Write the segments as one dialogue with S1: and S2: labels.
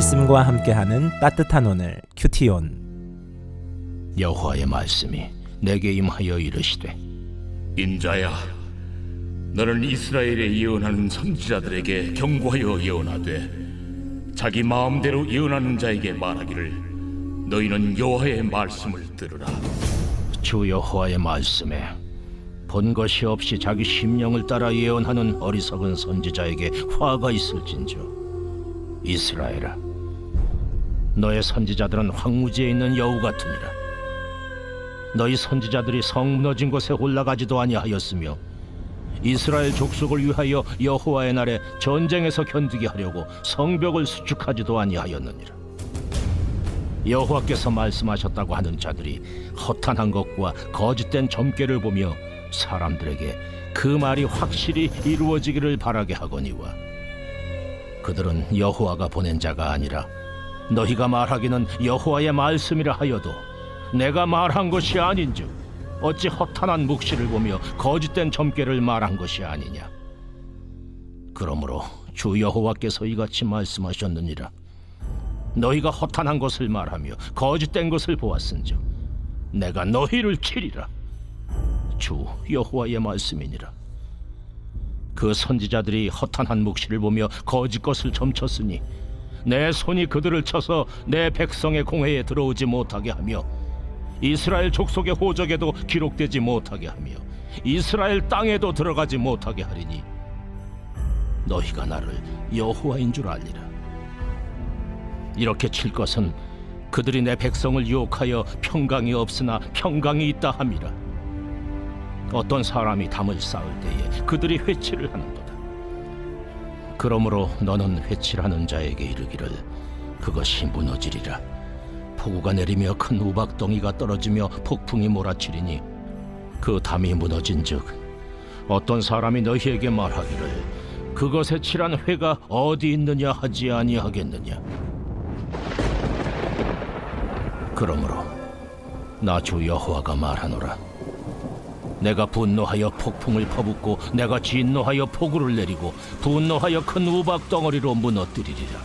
S1: 말씀과 함께하는 따뜻한 오늘 큐티온
S2: 여호와의 말씀이 내게 임하여 이르시되
S3: 인자야, 너는 이스라엘에 예언하는 선지자들에게 경고하여 예언하되 자기 마음대로 예언하는 자에게 말하기를 너희는 여호와의 말씀을 들으라.
S2: 주 여호와의 말씀에 본 것이 없이 자기 심령을 따라 예언하는 어리석은 선지자에게 화가 있을진저 이스라엘아 너의 선지자들은 황무지에 있는 여우 같으니라. 너희 선지자들이 성 무너진 곳에 올라가지도 아니하였으며 이스라엘 족속을 위하여 여호와의 날에 전쟁에서 견디게 하려고 성벽을 수축하지도 아니하였느니라. 여호와께서 말씀하셨다고 하는 자들이 허탄한 것과 거짓된 점괘를 보며 사람들에게 그 말이 확실히 이루어지기를 바라게 하거니와 그들은 여호와가 보낸 자가 아니라 너희가 말하기는 여호와의 말씀이라 하여도 내가 말한 것이 아닌즉 어찌 허탄한 묵시를 보며 거짓된 점괘를 말한 것이 아니냐? 그러므로 주 여호와께서 이같이 말씀하셨느니라. 너희가 허탄한 것을 말하며 거짓된 것을 보았은즉 내가 너희를 치리라. 주 여호와의 말씀이니라. 그 선지자들이 허탄한 묵시를 보며 거짓 것을 점쳤으니 내 손이 그들을 쳐서 내 백성의 공회에 들어오지 못하게 하며 이스라엘 족속의 호적에도 기록되지 못하게 하며 이스라엘 땅에도 들어가지 못하게 하리니 너희가 나를 여호와인 줄 알리라 이렇게 칠 것은 그들이 내 백성을 유혹하여 평강이 없으나 평강이 있다 함이라. 어떤 사람이 담을 쌓을 때에 그들이 회치를 하는도다. 그러므로 너는 회칠하는 자에게 이르기를 그것이 무너지리라. 폭우가 내리며 큰 우박덩이가 떨어지며 폭풍이 몰아치리니 그 담이 무너진즉 어떤 사람이 너희에게 말하기를 그것에 칠한 회가 어디 있느냐 하지 아니하겠느냐. 그러므로 나 주 여호와가 말하노라 내가 분노하여 폭풍을 퍼붓고 내가 진노하여 폭우를 내리고 분노하여 큰 우박 덩어리로 무너뜨리리라.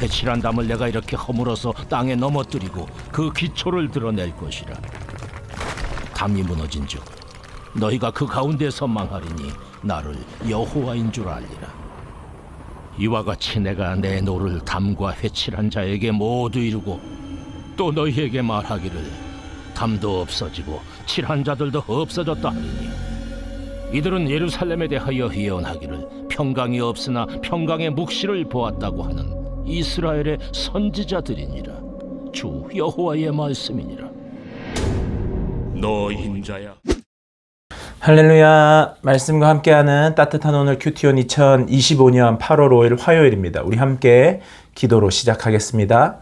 S2: 회칠한 담을 내가 이렇게 허물어서 땅에 넘어뜨리고 그 기초를 드러낼 것이라. 담이 무너진즉 너희가 그 가운데서 망하리니 나를 여호와인 줄 알리라. 이와 같이 내가 내 노를 담과 회칠한 자에게 모두 이루고 또 너희에게 말하기를 담도 없어지고 칠한 자들도 없어졌다 하리니. 이들은 예루살렘에 대하여 예언하기를 평강이 없으나 평강의 묵시를 보았다고 하는 이스라엘의 선지자들이니라. 주 여호와의 말씀이니라.
S3: 너 인자야,
S1: 할렐루야. 말씀과 함께하는 따뜻한 오늘 큐티온 2025년 8월 5일 화요일입니다. 우리 함께 기도로 시작하겠습니다.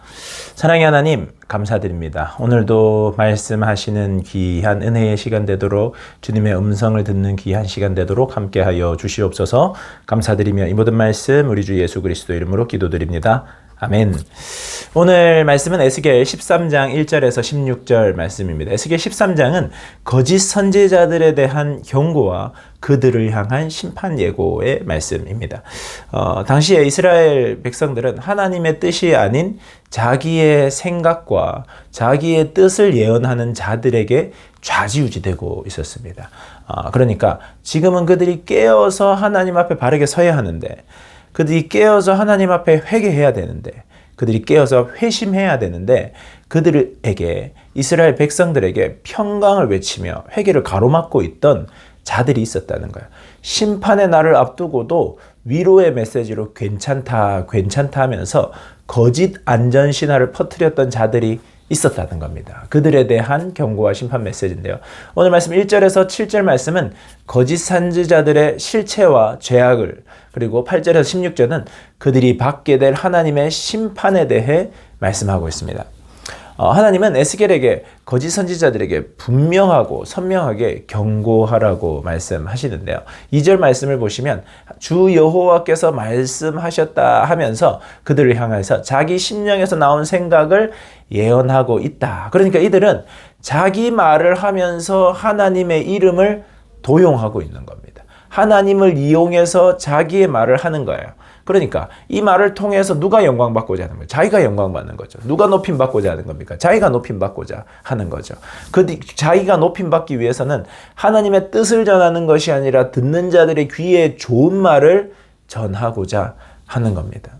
S1: 사랑의 하나님 감사드립니다. 오늘도 말씀하시는 귀한 은혜의 시간 되도록 주님의 음성을 듣는 귀한 시간 되도록 함께하여 주시옵소서 감사드리며 이 모든 말씀 우리 주 예수 그리스도 이름으로 기도드립니다. 아멘. 오늘 말씀은 에스겔 13장 1절에서 16절 말씀입니다. 에스겔 13장은 거짓 선지자들에 대한 경고와 그들을 향한 심판 예고의 말씀입니다. 어, 당시에 이스라엘 백성들은 하나님의 뜻이 아닌 자기의 생각과 자기의 뜻을 예언하는 자들에게 좌지우지되고 있었습니다. 어, 그러니까 지금은 그들이 깨어서 하나님 앞에 바르게 서야 하는데 그들이 깨어서 하나님 앞에 회개해야 되는데 그들이 깨어서 회심해야 되는데 그들에게 이스라엘 백성들에게 평강을 외치며 회개를 가로막고 있던 자들이 있었다는 거예요. 심판의 날을 앞두고도 위로의 메시지로 괜찮다, 괜찮다 하면서 거짓 안전 신화를 퍼뜨렸던 자들이 있었다는 겁니다. 그들에 대한 경고와 심판 메시지인데요. 오늘 말씀 1절에서 7절 말씀은 거짓 선지자들의 실체와 죄악을 그리고 8절에서 16절은 그들이 받게 될 하나님의 심판에 대해 말씀하고 있습니다. 어, 하나님은 에스겔에게 거짓 선지자들에게 분명하고 선명하게 경고하라고 말씀하시는데요. 2절 말씀을 보시면 주 여호와께서 말씀하셨다 하면서 그들을 향해서 자기 심령에서 나온 생각을 예언하고 있다. 그러니까 이들은 자기 말을 하면서 하나님의 이름을 도용하고 있는 겁니다. 하나님을 이용해서 자기의 말을 하는 거예요. 그러니까 이 말을 통해서 누가 영광 받고자 하는 거예요? 자기가 영광 받는 거죠. 누가 높임 받고자 하는 겁니까? 자기가 높임 받고자 하는 거죠. 그 뒤- 자기가 높임 받기 위해서는 하나님의 뜻을 전하는 것이 아니라 듣는 자들의 귀에 좋은 말을 전하고자 하는 겁니다.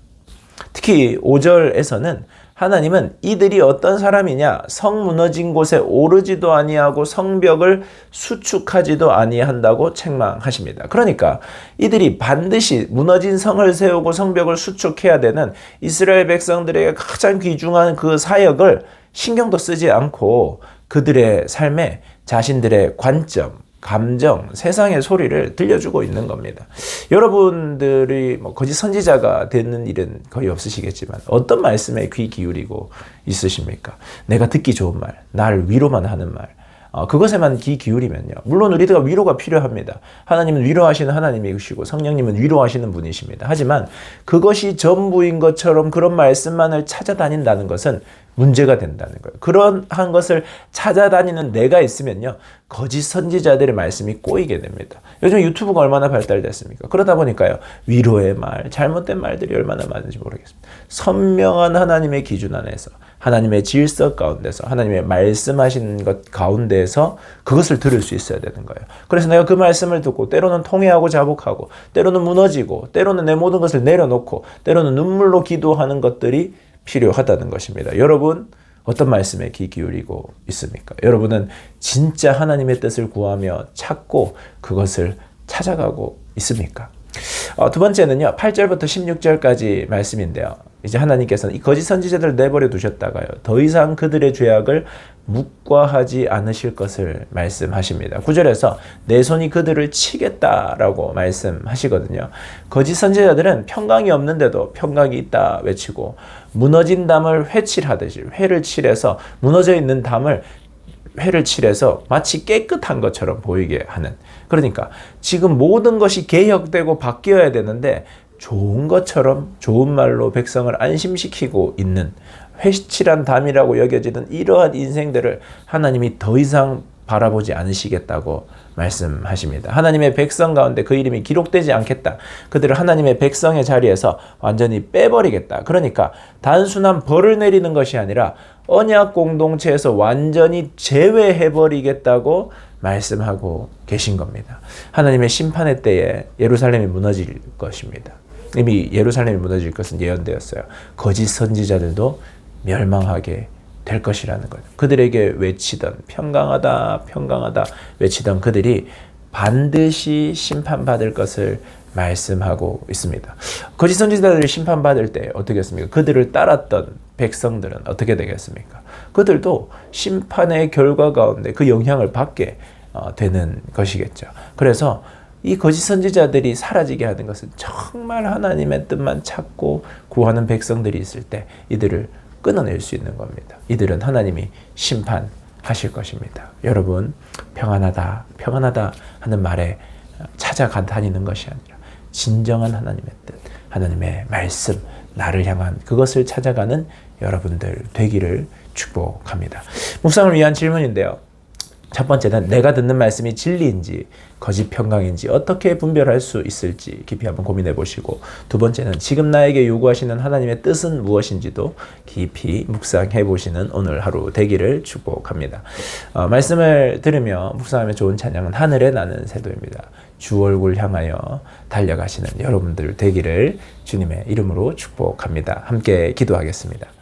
S1: 특히 5절에서는 하나님은 이들이 어떤 사람이냐 성 무너진 곳에 오르지도 아니하고 성벽을 수축하지도 아니한다고 책망하십니다. 그러니까 이들이 반드시 무너진 성을 세우고 성벽을 수축해야 되는 이스라엘 백성들에게 가장 귀중한 그 사역을 신경도 쓰지 않고 그들의 삶에 자신들의 관점 감정, 세상의 소리를 들려주고 있는 겁니다. 여러분들이 뭐 거짓 선지자가 되는 일은 거의 없으시겠지만 어떤 말씀에 귀 기울이고 있으십니까? 내가 듣기 좋은 말, 나를 위로만 하는 말, 어, 그것에만 귀 기울이면요. 물론 우리가 위로가 필요합니다. 하나님은 위로하시는 하나님이시고 성령님은 위로하시는 분이십니다. 하지만 그것이 전부인 것처럼 그런 말씀만을 찾아다닌다는 것은 문제가 된다는 거예요. 그러한 것을 찾아다니는 내가 있으면요. 거짓 선지자들의 말씀이 꼬이게 됩니다. 요즘 유튜브가 얼마나 발달됐습니까? 그러다 보니까요. 위로의 말, 잘못된 말들이 얼마나 많은지 모르겠습니다. 선명한 하나님의 기준 안에서 하나님의 질서 가운데서 하나님의 말씀하신 것 가운데에서 그것을 들을 수 있어야 되는 거예요. 그래서 내가 그 말씀을 듣고 때로는 통회하고 자복하고 때로는 무너지고 때로는 내 모든 것을 내려놓고 때로는 눈물로 기도하는 것들이 필요하다는 것입니다. 여러분 어떤 말씀에 귀 기울이고 있습니까? 여러분은 진짜 하나님의 뜻을 구하며 찾고 그것을 찾아가고 있습니까? 어, 두 번째는요, 8절부터 16절까지 말씀인데요. 이제 하나님께서는 이 거짓 선지자들을 내버려 두셨다가요, 더 이상 그들의 죄악을 묵과하지 않으실 것을 말씀하십니다. 9절에서 내 손이 그들을 치겠다라고 말씀하시거든요. 거짓 선지자들은 평강이 없는데도 평강이 있다 외치고 무너진 담을 회칠하듯이 회를 칠해서 무너져 있는 담을 회를 칠해서 마치 깨끗한 것처럼 보이게 하는. 그러니까 지금 모든 것이 개혁되고 바뀌어야 되는데 좋은 것처럼 좋은 말로 백성을 안심시키고 있는 회칠한 담이라고 여겨지는 이러한 인생들을 하나님이 더 이상 바라보지 않으시겠다고 말씀하십니다. 하나님의 백성 가운데 그 이름이 기록되지 않겠다. 그들을 하나님의 백성의 자리에서 완전히 빼버리겠다. 그러니까 단순한 벌을 내리는 것이 아니라 언약 공동체에서 완전히 제외해버리겠다고 말씀하고 계신 겁니다. 하나님의 심판의 때에 예루살렘이 무너질 것입니다. 이미 예루살렘이 무너질 것은 예언되었어요. 거짓 선지자들도 멸망하게 될 것이라는 거예요. 그들에게 외치던 평강하다, 평강하다 외치던 그들이 반드시 심판받을 것을 말씀하고 있습니다. 거짓 선지자들이 심판받을 때 어떻게 했습니까? 그들을 따랐던 백성들은 어떻게 되겠습니까? 그들도 심판의 결과 가운데 그 영향을 받게 어, 되는 것이겠죠. 그래서 이 거짓 선지자들이 사라지게 하는 것은 정말 하나님의 뜻만 찾고 구하는 백성들이 있을 때 이들을 끊어낼 수 있는 겁니다. 이들은 하나님이 심판하실 것입니다. 여러분 평안하다 평안하다 하는 말에 찾아가 다니는 것이 아니라 진정한 하나님의 뜻, 하나님의 말씀, 나를 향한 그것을 찾아가는 여러분들 되기를 축복합니다. 묵상을 위한 질문인데요. 첫 번째는 내가 듣는 말씀이 진리인지 거짓 평강인지 어떻게 분별할 수 있을지 깊이 한번 고민해 보시고 두 번째는 지금 나에게 요구하시는 하나님의 뜻은 무엇인지도 깊이 묵상해 보시는 오늘 하루 되기를 축복합니다. 어, 말씀을 들으며 묵상하면 좋은 찬양은 하늘에 나는 새도입니다. 주 얼굴 향하여 달려가시는 여러분들 되기를 주님의 이름으로 축복합니다. 함께 기도하겠습니다.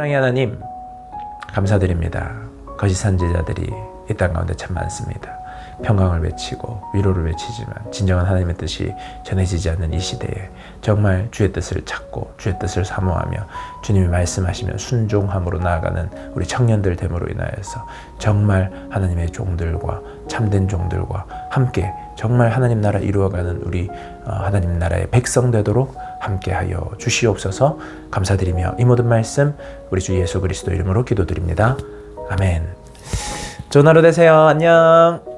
S1: 사랑의 하나님, 감사드립니다. 거짓 선지자들이 이 땅 가운데 참 많습니다. 평강을 외치고 위로를 외치지만 진정한 하나님의 뜻이 전해지지 않는 이 시대에 정말 주의 뜻을 찾고 주의 뜻을 사모하며 주님이 말씀하시면 순종함으로 나아가는 우리 청년들 됨으로 인하여서 정말 하나님의 종들과 참된 종들과 함께 정말 하나님 나라 이루어가는 우리 어, 하나님 나라의 백성 되도록 함께하여 주시옵소서 감사드리며 이 모든 말씀 우리 주 예수 그리스도 이름으로 기도드립니다. 아멘. 좋은 하루 되세요. 안녕.